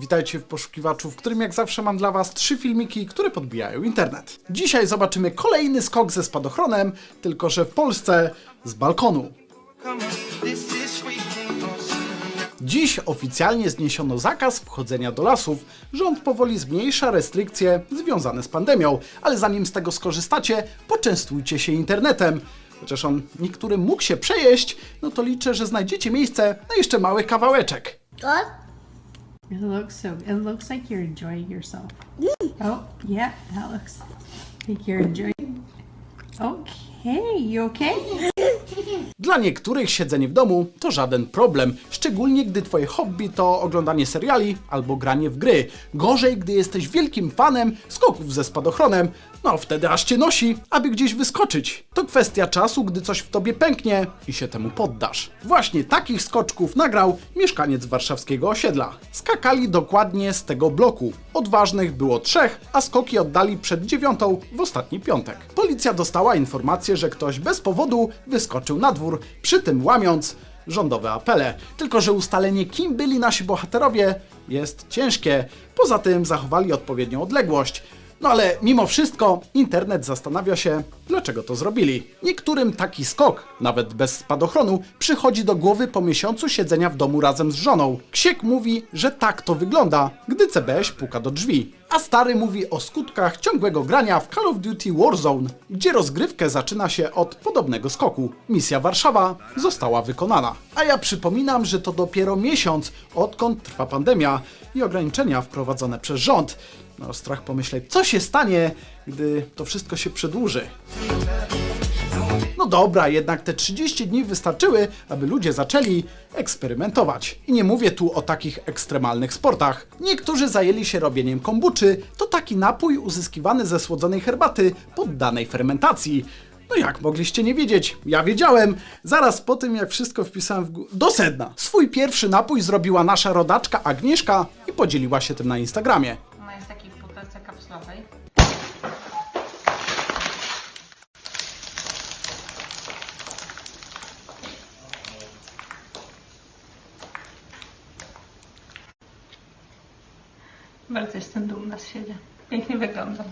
Witajcie w poszukiwaczu, w którym jak zawsze mam dla Was trzy filmiki, które podbijają internet. Dzisiaj zobaczymy kolejny skok ze spadochronem, tylko że w Polsce z balkonu. Dziś oficjalnie zniesiono zakaz wchodzenia do lasów. Rząd powoli zmniejsza restrykcje związane z pandemią, ale zanim z tego skorzystacie, poczęstujcie się internetem. Chociaż on niektórym mógł się przejeść, no to liczę, że znajdziecie miejsce na jeszcze mały kawałeczek. What? It looks so. It looks like you're enjoying yourself. Oh, yeah, that looks like you're enjoying. Okay, you okay? Dla niektórych siedzenie w domu to żaden problem, szczególnie gdy twoje hobby to oglądanie seriali albo granie w gry. Gorzej, gdy jesteś wielkim fanem skoków ze spadochronem, no wtedy aż cię nosi, aby gdzieś wyskoczyć. To kwestia czasu, gdy coś w tobie pęknie i się temu poddasz. Właśnie takich skoczków nagrał mieszkaniec warszawskiego osiedla. Skakali dokładnie z tego bloku. Odważnych było trzech, a skoki oddali przed dziewiątą w ostatni piątek. Policja dostała informację, że ktoś bez powodu wyskoczył na dwór, przy tym łamiąc rządowe apele. Tylko, że ustalenie, kim byli nasi bohaterowie, jest ciężkie. Poza tym zachowali odpowiednią odległość. No ale mimo wszystko internet zastanawia się, dlaczego to zrobili. Niektórym taki skok, nawet bez spadochronu, przychodzi do głowy po miesiącu siedzenia w domu razem z żoną. Ksiek mówi, że tak to wygląda, gdy CBŚ puka do drzwi. A stary mówi o skutkach ciągłego grania w Call of Duty Warzone, gdzie rozgrywkę zaczyna się od podobnego skoku. Misja Warszawa została wykonana. A ja przypominam, że to dopiero miesiąc, odkąd trwa pandemia i ograniczenia wprowadzone przez rząd. No, strach pomyśleć, co się stanie, gdy to wszystko się przedłuży. No dobra, jednak te 30 dni wystarczyły, aby ludzie zaczęli eksperymentować. I nie mówię tu o takich ekstremalnych sportach. Niektórzy zajęli się robieniem kombuczy. To taki napój uzyskiwany ze słodzonej herbaty poddanej fermentacji. No jak mogliście nie wiedzieć? Ja wiedziałem. Zaraz po tym, jak wszystko wpisałem w gó- do sedna. Swój pierwszy napój zrobiła nasza rodaczka Agnieszka i podzieliła się tym na Instagramie. Bardzo jestem dumna z siebie. Pięknie wyglądam.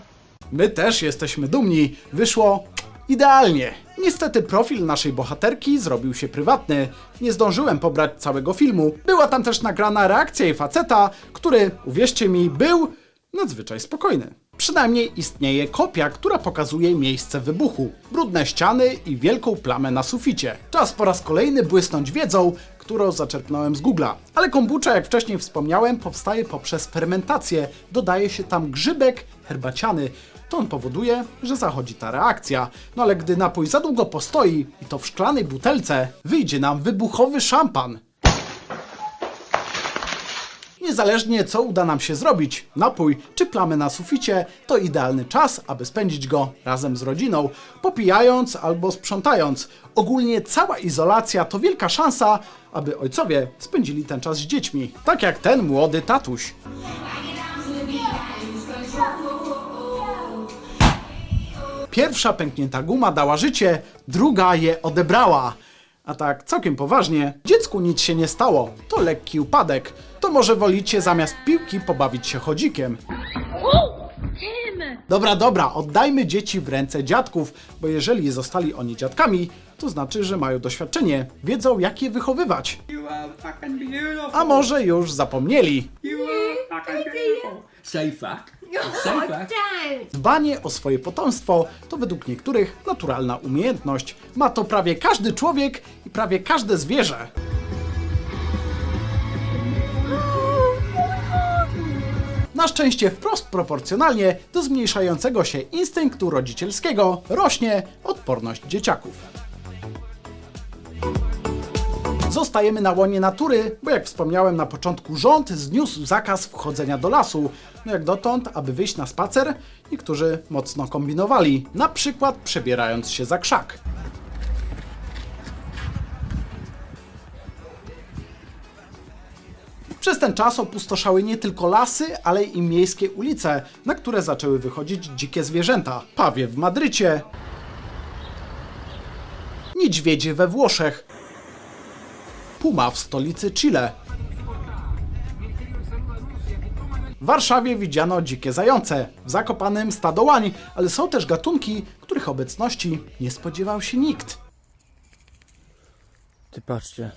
My też jesteśmy dumni. Wyszło idealnie. Niestety profil naszej bohaterki zrobił się prywatny. Nie zdążyłem pobrać całego filmu. Była tam też nagrana reakcja jej faceta, który, uwierzcie mi, był nadzwyczaj spokojny. Przynajmniej istnieje kopia, która pokazuje miejsce wybuchu, brudne ściany i wielką plamę na suficie. Czas po raz kolejny błysnąć wiedzą, którą zaczerpnąłem z Google'a. Ale kombucha, jak wcześniej wspomniałem, powstaje poprzez fermentację. Dodaje się tam grzybek herbaciany. To on powoduje, że zachodzi ta reakcja. No ale gdy napój za długo postoi i to w szklanej butelce, wyjdzie nam wybuchowy szampan. Niezależnie co uda nam się zrobić, napój czy plamy na suficie, to idealny czas, aby spędzić go razem z rodziną, popijając albo sprzątając. Ogólnie cała izolacja to wielka szansa, aby ojcowie spędzili ten czas z dziećmi, tak jak ten młody tatuś. Pierwsza pęknięta guma dała życie, druga je odebrała. A tak całkiem poważnie, dziecku nic się nie stało. To lekki upadek. To może wolicie zamiast piłki pobawić się chodzikiem. Dobra, dobra, oddajmy dzieci w ręce dziadków, bo jeżeli zostali oni dziadkami, to znaczy, że mają doświadczenie, wiedzą jak je wychowywać. A może już zapomnieli. Say fuck. Fuck. Don't. Dbanie o swoje potomstwo to według niektórych naturalna umiejętność. Ma to prawie każdy człowiek i prawie każde zwierzę. Na szczęście wprost proporcjonalnie do zmniejszającego się instynktu rodzicielskiego rośnie odporność dzieciaków. Zostajemy na łonie natury, bo jak wspomniałem na początku, rząd zniósł zakaz wchodzenia do lasu. No jak dotąd, aby wyjść na spacer, niektórzy mocno kombinowali, na przykład przebierając się za krzak. Przez ten czas opustoszały nie tylko lasy, ale i miejskie ulice, na które zaczęły wychodzić dzikie zwierzęta. Pawie w Madrycie, niedźwiedzie we Włoszech, puma w stolicy Chile, W Warszawie widziano dzikie zające, w Zakopanem stado łań, ale są też gatunki, których obecności nie spodziewał się nikt. Ty patrzcie,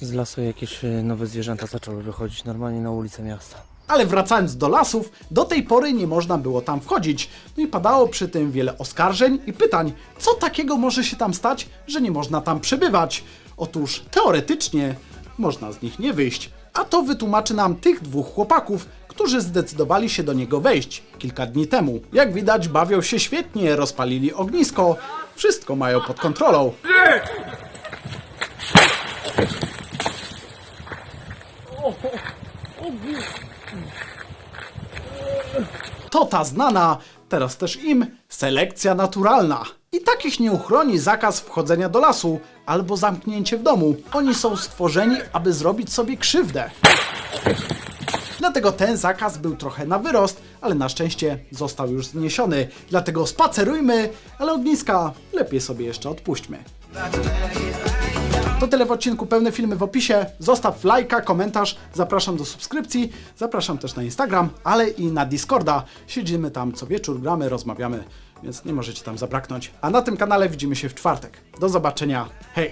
z lasu jakieś e, nowe zwierzęta zaczęły wychodzić normalnie na ulicę miasta. Ale wracając do lasów, do tej pory nie można było tam wchodzić. No i padało przy tym wiele oskarżeń i pytań, co takiego może się tam stać, że nie można tam przebywać. Otóż teoretycznie można z nich nie wyjść. A to wytłumaczy nam tych dwóch chłopaków, którzy zdecydowali się do niego wejść kilka dni temu. Jak widać, bawią się świetnie, rozpalili ognisko, wszystko mają pod kontrolą. To ta znana, teraz też im, selekcja naturalna. Takich nie uchroni zakaz wchodzenia do lasu albo zamknięcie w domu. Oni są stworzeni, aby zrobić sobie krzywdę. Dlatego ten zakaz był trochę na wyrost, ale na szczęście został już zniesiony. Dlatego spacerujmy, ale ogniska lepiej sobie jeszcze odpuśćmy. To tyle w odcinku, pełne filmy w opisie. Zostaw lajka, komentarz, zapraszam do subskrypcji, zapraszam też na Instagram, ale i na Discorda. Siedzimy tam co wieczór, gramy, rozmawiamy, więc nie możecie tam zabraknąć. A na tym kanale widzimy się w czwartek. Do zobaczenia, hej!